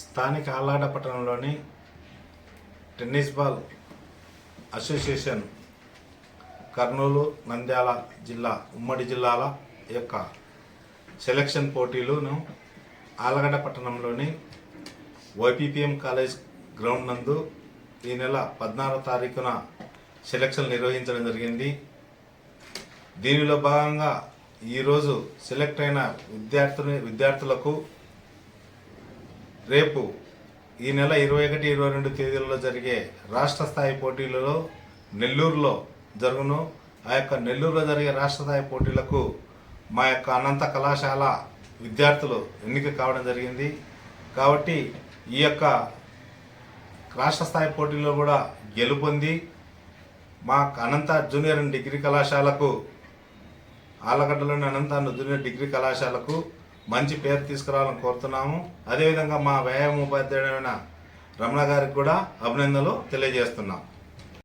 స్థానిక ఆల్లాడ పట్టణంలోని tennis ball association Kurnool Nandyal జిల్లా ఉమ్మడి జిల్లాల యొక్క సెలక్షన్ పోటీలను ఆలగడ్డ పట్టణంలోని వైపీపీఎం కాలేజ్ గ్రౌండ్ నందు ఈ నెల పద్నాలుగో తారీఖున సెలక్షన్ నిర్వహించడం జరిగింది. దీనిలో భాగంగా ఈరోజు సెలెక్ట్ అయిన విద్యార్థుని విద్యార్థులకు రేపు ఈ నెల ఇరవై ఒకటి ఇరవై రెండు తేదీలలో జరిగే రాష్ట్ర స్థాయి పోటీలలో నెల్లూరులో జరుగును. ఆ యొక్క నెల్లూరులో జరిగే రాష్ట్ర స్థాయి పోటీలకు మా యొక్క అనంత కళాశాల విద్యార్థులు ఎన్నిక కావడం జరిగింది. కాబట్టి ఈ యొక్క రాష్ట్ర స్థాయి పోటీల్లో కూడా గెలుపొంది. మా అనంత జూనియర్ డిగ్రీ కళాశాలకు ఆలగడ్డలోని అనంత జూనియర్ డిగ్రీ కళాశాలకు మంచి పేరు తీసుకురావాలని కోరుతున్నాము. అదేవిధంగా మా వ్యాయామ ఉపాధ్యాయుడైన రమణ గారికి కూడా అభినందనలు తెలియజేస్తున్నాం.